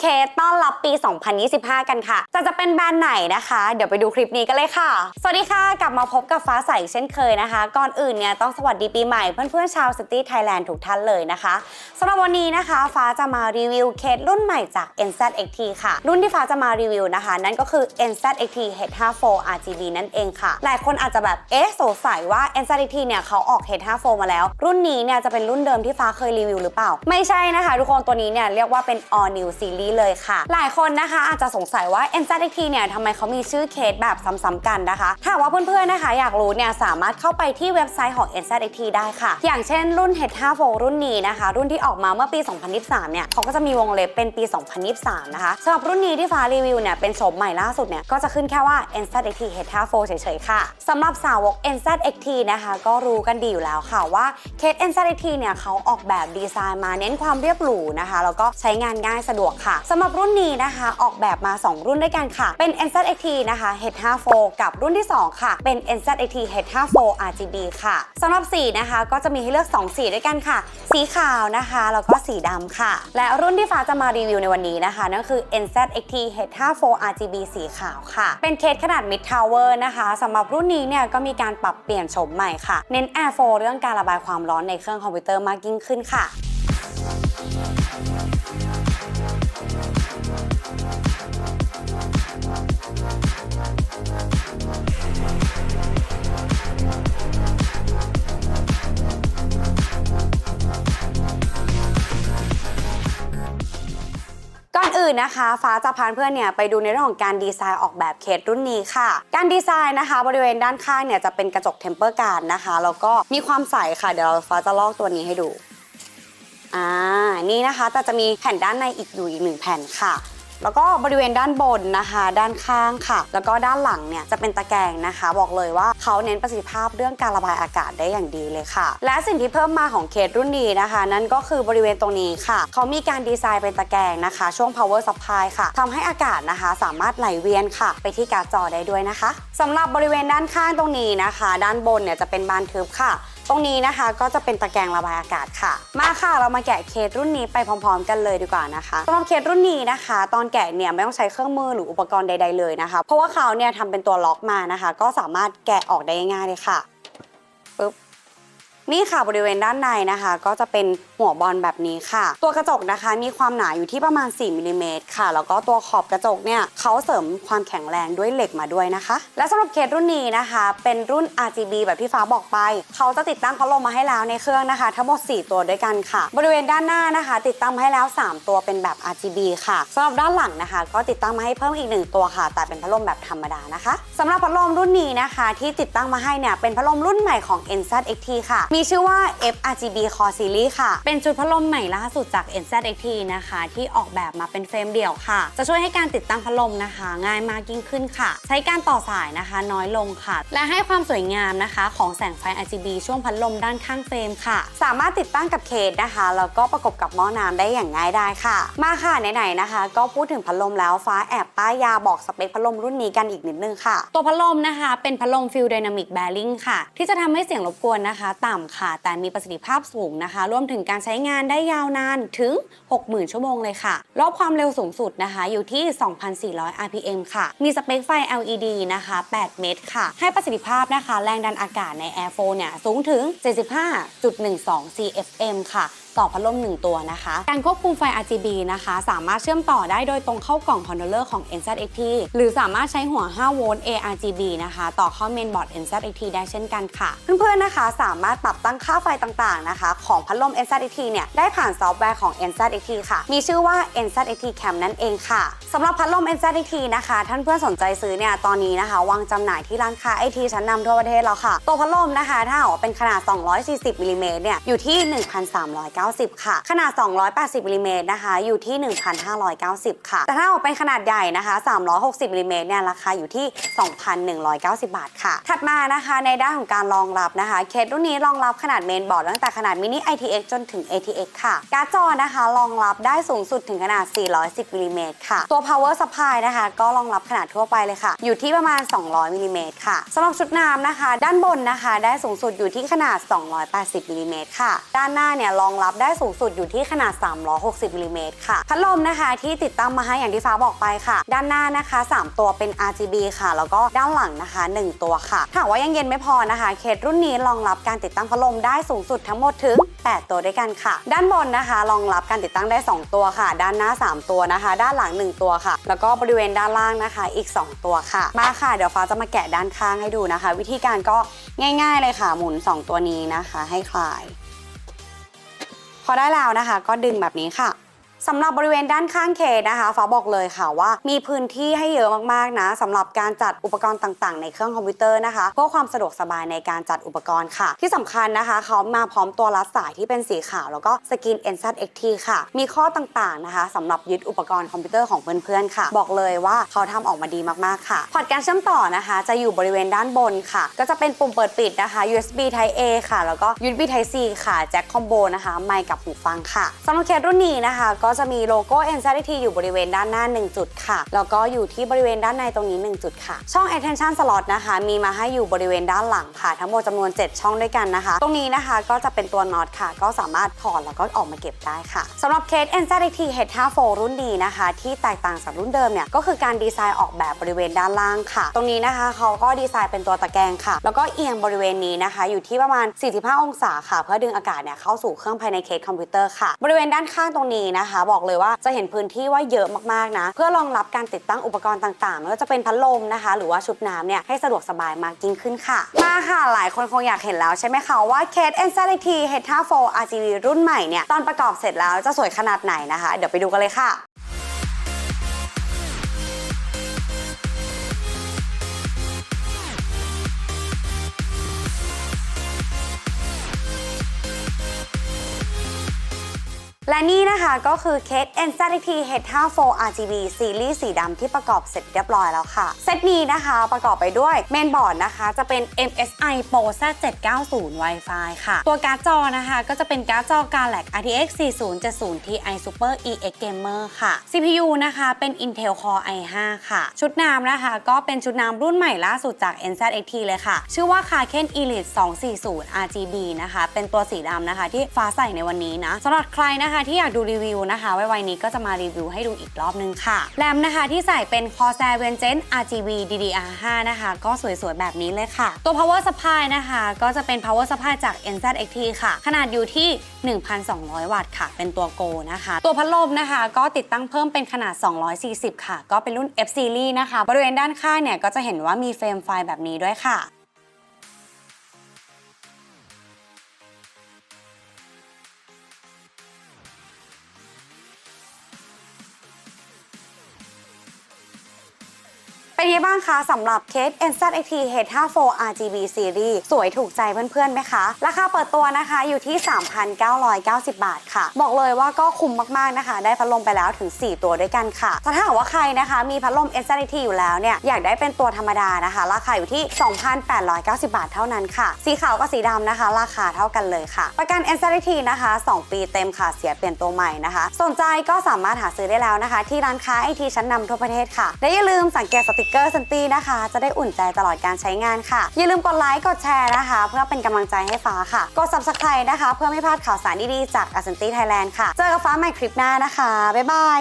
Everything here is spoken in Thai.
เคต้อนรับปี 2025 กันค่ะ จะจะเป็นแบรนด์ไหนนะคะ เดี๋ยวไปดูคลิปนี้กันเลยค่ะ สวัสดีค่ะ กลับมาพบกับฟ้าใสเช่นเคยนะคะ ก่อนอื่นเนี่ยต้องสวัสดีปีใหม่เพื่อนๆชาวซิตี้ไทยแลนด์ทุกท่านเลยนะคะสำหรับวันนี้นะคะ ฟ้าจะมารีวิวเคสรุ่นใหม่จาก NZXT ค่ะ รุ่นที่ฟ้าจะมารีวิวนะคะ นั่นก็คือ NZXT H54 RGB นั่นเองค่ะ หลายคนอาจจะแบบเอ๊ะสงสัยว่า NZXT เนี่ยเขาออก H54 มาแล้ว รุ่นนี้เนี่ยจะเป็นรุ่นเดิมที่ฟ้าเคยรีวิวหรือเปล่า ไม่ใช่นะคะ ทุกคนตัวนี้เนี่ยเรียกว่าเป็น all new series เลยค่ะ หลายคนนะคะอาจจะสงสัยว่า NZXT เนี่ยทำไมเขามีชื่อเคสแบบซ้ำๆกันนะคะ ถ้าว่าเพื่อนๆนะคะ อยากรู้เนี่ยสามารถเข้าไปที่เว็บไซต์ของ NZXT ได้ค่ะ อย่างเช่นรุ่น H54 รุ่นนี้นะคะ รุ่นที่ออกมาเมื่อปี 2023 เนี่ยเขาก็จะมีวงเล็บเป็นปี 2023 นะคะสำหรับรุ่นนี้ที่ฟ้ารีวิวเนี่ยเป็นโฉมใหม่ล่าสุดเนี่ยก็จะขึ้นแค่ว่า NZXT H54 เฉยๆค่ะสำหรับสาวก NZXT นะคะก็รู้กันดีอยู่แล้วค่ะว่าเคส NZXT เนี่ยเขาออกแบบดีไซน์มาเน้นความเรียบหรูนะคะแล้วก็ใช้งานง่ายสะดวกค่ะสำหรับรุ่นนี้นะคะ ออกแบบมา 2 รุ่นด้วยกันค่ะ เป็น NZXT นะคะ H54 กับรุ่นที่ 2 ค่ะ เป็น NZXT H54 RGB ค่ะสำหรับสีนะคะก็จะมีให้เลือก 2 สีด้วยกันค่ะ สีขาวนะคะแล้วก็สีดำค่ะ และรุ่นที่ฟ้าจะมารีวิวในวันนี้นะคะนั่นคือ NZXT H54 RGB สีขาวค่ะ เป็นเคสขนาด Mid Tower นะคะสำหรับรุ่นนี้เนี่ยก็มีการปรับเปลี่ยนโฉมใหม่ค่ะ เน้น Airflow เรื่องการระบายความร้อนในเครื่องคอมพิวเตอร์มากยิ่งขึ้นค่ะ อนอื่นนะคะ ฟ้าจะพาเพื่อนเนี่ยไปดูในเรื่องของการดีไซน์ออกแบบเคสรุ่นนี้ค่ะ การดีไซน์นะคะ บริเวณด้านข้างเนี่ยจะเป็นกระจกเทมเปอร์การ์ดนะคะแล้วก็มีความใสค่ะเดี๋ยวเราฟ้าจะลอกตัวนี้ให้ดูอ่านี่นะคะแต่จะมีแผ่นด้านในอีกอยู่อีกหนึ่งแผ่นค่ะ แล้วก็บริเวณด้านบนนะคะ ด้านข้างค่ะ แล้วก็ด้านหลังเนี่ยจะเป็นตะแกรงนะคะ บอกเลยว่าเขาเน้นประสิทธิภาพเรื่องการระบายอากาศได้อย่างดีเลยค่ะ และสิ่งที่เพิ่มมาของเคสรุ่นนี้นะคะ นั่นก็คือบริเวณตรงนี้ค่ะ เขามีการดีไซน์เป็นตะแกรงนะคะ ช่วง power supply ค่ะทำให้อากาศนะคะ สามารถไหลเวียนค่ะ ไปที่การ์ดจอได้ด้วยนะคะสำหรับบริเวณด้านข้างตรงนี้นะคะ ด้านบนเนี่ยจะเป็นบานทึบค่ะ ตรงนี้นะคะก็จะเป็นตะแกรงระบายอากาศค่ะ มาค่ะเรามาแกะเคสรุ่นนี้ไปพร้อม ๆ กันเลยดีกว่านะคะสำหรับเคสรุ่นนี้นะคะ ตอนแกะเนี่ยไม่ต้องใช้เครื่องมือหรืออุปกรณ์ใด ๆเลยนะคะ เพราะว่าเขาเนี่ยทำเป็นตัวล็อกมานะคะ ก็สามารถแกะออกได้ง่ายเลยค่ะ นี่ค่ะบริเวณด้านในนะคะ ก็จะเป็นหัวบอลแบบนี้ค่ะ ตัวกระจกนะคะมีความหนาอยู่ที่ประมาณ 4มิลลิเมตรค่ะ แล้วก็ตัวขอบกระจกเนี่ยเขาเสริมความแข็งแรงด้วยเหล็กมาด้วยนะคะ และสำหรับเคสรุ่นนี้นะคะ เป็นรุ่น RGB แบบที่ฟ้าบอกไป เขาจะติดตั้งพัดลมมาให้แล้วในเครื่องนะคะ ทั้งหมด 4 ตัวด้วยกันค่ะ บริเวณด้านหน้านะคะ ติดตั้งมาให้แล้ว 3 ตัวเป็นแบบ RGB ค่ะสำหรับด้านหลังนะคะ ก็ติดตั้งมาให้เพิ่มอีกหนึ่งตัวค่ะ แต่เป็นพัดลมแบบธรรมดานะคะสำหรับพัดลมรุ่นนี้นะคะ ที่ติดตั้งมาให้เนี่ยเป็นพัดลมรุ่นใหม่ของ NZXT ค่ะมีชื่อว่า FRGB Core Series ค่ะ เป็นชุดพัดลมใหม่ล่าสุดจาก NZXT นะคะ ที่ออกแบบมาเป็นเฟรมเดี่ยวค่ะ จะช่วยให้การติดตั้งพัดลมนะคะ ง่ายมากยิ่งขึ้นค่ะ ใช้การต่อสายนะคะน้อยลงค่ะ และให้ความสวยงามนะคะ ของแสงไฟ RGB ช่วงพัดลมด้านข้างเฟรมค่ะ สามารถติดตั้งกับเคสนะคะแล้วก็ประกบกับหม้อน้ำได้อย่างง่ายได้ค่ะ มาค่ะไหนๆนะคะ ก็พูดถึงพัดลมแล้วฟ้าแอบป้ายยาบอกสเปคพัดลมรุ่นนี้กันอีกนิดนึงค่ะ ตัวพัดลมนะคะ เป็นพัดลมฟิลไดนามิกแบริ่งค่ะ ที่จะทำให้เสียงรบกวนนะคะ ต่ำค่ะ แต่มีประสิทธิภาพสูงนะคะ รวมถึงการใช้งานได้ยาวนานถึง 60,000 ชั่วโมงเลยค่ะ รอบความเร็วสูงสุดนะคะ อยู่ที่ 2,400 RPM ค่ะ มีสเปคไฟ LED นะคะ 8 เมตรค่ะ ให้ประสิทธิภาพนะคะ แรงดันอากาศใน Air 4เนี่ย สูงถึง 75.12 CFM ค่ะต่อพัดลม1 ตัวนะคะ การควบคุมไฟ RGB นะคะ สามารถเชื่อมต่อได้โดยตรงเข้ากล่องคอนโทรลเลอร์ของ NZXT หรือสามารถใช้หัว 5 โวลต์ ARGB นะคะ ต่อเข้าเมนบอร์ด NZXT ได้เช่นกันค่ะ เพื่อนๆนะคะ สามารถปรับตั้งค่าไฟต่างๆนะคะ ของพัดลม NZXT เนี่ยได้ผ่านซอฟต์แวร์ของ NZXT ค่ะ มีชื่อว่า NZXT Cam นั่นเองค่ะสำหรับพัดลม NZXT นะคะ ท่านเพื่อนสนใจซื้อเนี่ยตอนนี้นะคะวางจำหน่ายที่ร้านค้าไอทีชั้นนำทั่วประเทศแล้วค่ะตัวพัดลมนะคะ ถ้าเป็นขนาด 240มิลลิเมตรเนี่ยอยู่ที่ 1,390ค่ะ ขนาด 280มิลลิเมตรนะคะอยู่ที่ 1,590 ค่ะ แต่ถ้าออกเป็นขนาดใหญ่นะคะ 360มิลลิเมตรเนี่ยราคาอยู่ที่ 2,190 บาทค่ะ ถัดมานะคะในด้านของการรองรับนะคะ เคสรุ่นนี้รองรับขนาดเมนบอร์ดตั้งแต่ขนาดมินิ ITX จนถึง ATX ค่ะ การ์ดจอนะคะรองรับได้สูงสุดถึงขนาด 410มิลลิเมตรค่ะ ตัว power supply นะคะก็รองรับขนาดทั่วไปเลยค่ะ อยู่ที่ประมาณ 200มิลลิเมตรค่ะสำหรับชุดน้ำนะคะ ด้านบนนะคะ ได้สูงสุดอยู่ที่ขนาด 280มิลลิเมตรค่ะ ด้านหน้าเนี่ยรองรับรับได้สูงสุดอยู่ที่ขนาด 360มิลลิเมตรค่ะ พัดลมนะคะที่ติดตั้งมาให้อย่างที่ฟ้าบอกไปค่ะ ด้านหน้านะคะ 3 ตัวเป็น RGB ค่ะ แล้วก็ด้านหลังนะคะ 1 ตัวค่ะถ้าหากว่ายังเย็นไม่พอนะคะ เคสรุ่นนี้รองรับการติดตั้งพัดลมได้สูงสุดทั้งหมดถึง 8 ตัวด้วยกันค่ะ ด้านบนนะคะรองรับการติดตั้งได้ 2 ตัวค่ะ ด้านหน้า 3 ตัวนะคะ ด้านหลัง 1 ตัวค่ะ แล้วก็บริเวณด้านล่างนะคะ อีก 2 ตัวค่ะ มาค่ะเดี๋ยวฟ้าจะมาแกะด้านข้างให้ดูนะคะ วิธีการก็ง่าย ๆเลยค่ะ หมุน 2 ตัวนี้นะคะ ให้คลาย พอได้แล้วนะคะ ก็ดึงแบบนี้ค่ะ สำหรับบริเวณด้านข้างเคสนะคะฟ้าบอกเลยค่ะว่า มีพื้นที่ให้เยอะมากๆนะสำหรับการจัดอุปกรณ์ต่างๆ ในเครื่องคอมพิวเตอร์นะคะเพื่อความสะดวกสบายในการจัดอุปกรณ์ค่ะ ที่สำคัญนะคะเขามาพร้อมตัวรัดสายที่เป็นสีขาว แล้วก็สกิน n z XT ค่ะ มีข้อต่างๆนะคะสำหรับยึดอุปกรณ์คอมพิวเตอร์ของเพื่อนๆค่ะ บอกเลยว่าเขาทำออกมาดีมากๆค่ะพอร์ตการเชื่อมต่อนะคะ จะอยู่บริเวณด้านบนค่ะ ก็จะเป็นปุ่มเปิดปิดนะคะ USB Type A ค่ะ แล้วก็ USB Type C ค่ะแจ็คคอมโบนะคะไมค์กับหูฟังค่ะสำหรับเคสรุ่นนี้นะคะก็็จะมีโลโก้ NZT อยู่บริเวณด้านหน้า 1 จุดค่ะ แล้วก็อยู่ที่บริเวณด้านในตรงนี้ 1 จุดค่ะ ช่อง attention slot นะคะ มีมาให้อยู่บริเวณด้านหลังค่ะ ทั้งหมดจำนวน 7 ช่องด้วยกันนะคะ ตรงนี้นะคะก็จะเป็นตัวน็อตค่ะ ก็สามารถถอดแล้วก็ออกมาเก็บได้ค่ะสำหรับเคส NZT H54 รุ่นดีนะคะ ที่แตกต่างจากรุ่นเดิมเนี่ยก็คือการดีไซน์ออกแบบบริเวณด้านล่างค่ะ ตรงนี้นะคะเขาก็ดีไซน์เป็นตัวตะแกรงค่ะ แล้วก็เอียงบริเวณนี้นะคะ อยู่ที่ประมาณ 45 องศาค่ะ เพื่อดึงอากาศเนี่ยเข้าสู่เครื่องภายในเคสคอมพิวเตอร์ค่ะ บริเวณด้านข้างตรงนี้นะคะบอกเลยว่าจะเห็นพื้นที่ว่าเยอะมากๆนะ เพื่อรองรับการติดตั้งอุปกรณ์ต่างๆไม่ว่าจะเป็นพัดลมนะคะ หรือว่าชุดน้ำเนี่ยให้สะดวกสบายมากยิ่งขึ้นค่ะ มาค่ะหลายคนคงอยากเห็นแล้วใช่ไหมคะว่าเคส NZT H54 RGB รุ่นใหม่เนี่ยตอนประกอบเสร็จแล้วจะสวยขนาดไหนนะคะ เดี๋ยวไปดูกันเลยค่ะ และนี่นะคะก็คือเคส NZT H54 RGB ซีรีส์สีดำที่ประกอบเสร็จเรียบร้อยแล้วค่ะ เซตนี้นะคะประกอบไปด้วยเมนบอร์ดนะคะจะเป็น MSI Pro Z790 Wi-Fi ค่ะ ตัวการ์ดจอนะคะก็จะเป็นการ์ดจอ Galax RTX 4070 Ti Super EX Gamer ค่ะ CPU นะคะเป็น Intel Core i5 ค่ะ ชุดน้ำนะคะก็เป็นชุดน้ำรุ่นใหม่ล่าสุดจาก NZXT เลยค่ะ ชื่อว่า Kraken Elite 240 RGB นะคะ เป็นตัวสีดำนะคะที่ฟ้าใส่ในวันนี้นะสำหรับใครนะคะที่อยากดูรีวิวนะคะไว้ๆนี้ก็จะมารีวิวให้ดูอีกรอบนึงค่ะ แรมนะคะที่ใส่เป็น Corsair Vengeance RGB DDR5 นะคะ ก็สวยๆ แบบนี้เลยค่ะ ตัว power supply นะคะ ก็จะเป็น power supply จาก NZXT ค่ะ ขนาดอยู่ที่ 1,200 วัตต์ค่ะ เป็นตัว Go นะคะ ตัวพัดลมนะคะ ก็ติดตั้งเพิ่มเป็นขนาด 240 ค่ะ ก็เป็นรุ่น F Series นะคะ บริเวณด้านข้างเนี่ยก็จะเห็นว่ามีเฟรมไฟแบบนี้ด้วยค่ะ เป็นยังไงบ้างคะสำหรับเคส NZXT H54 RGB Series สวยถูกใจเพื่อนๆไหมคะ ราคาเปิดตัวนะคะอยู่ที่ 3,990 บาทค่ะ บอกเลยว่าก็คุ้มมากๆนะคะ ได้พัดลมไปแล้วถึง 4 ตัวด้วยกันค่ะแต่ถ้าหากว่าใครนะคะ มีพัดลม NZXT อยู่แล้วเนี่ย อยากได้เป็นตัวธรรมดานะคะ ราคาอยู่ที่ 2,890 บาทเท่านั้นค่ะ สีขาวกับสีดำนะคะ ราคาเท่ากันเลยค่ะ ประกัน NZXT นะคะ 2 ปีเต็มค่ะเสียเปลี่ยนตัวใหม่นะคะ สนใจก็สามารถหาซื้อได้แล้วนะคะ ที่ร้านค้าไอทีชั้นนำทั่วประเทศค่ะและอย่าลืมสังเกตสติกเกอร์ซันตี้นะคะ จะได้อุ่นใจตลอดการใช้งานค่ะ อย่าลืมกดไลค์ กดแชร์นะคะ เพื่อเป็นกำลังใจให้ฟ้าค่ะ กด subscribe นะคะ เพื่อไม่พลาดข่าวสารดีๆจากอ s ันตี้ไทยแลนด์ค่ะ เจอกับฟ้าใหม่คลิปหน้านะคะ บ๊ายบาย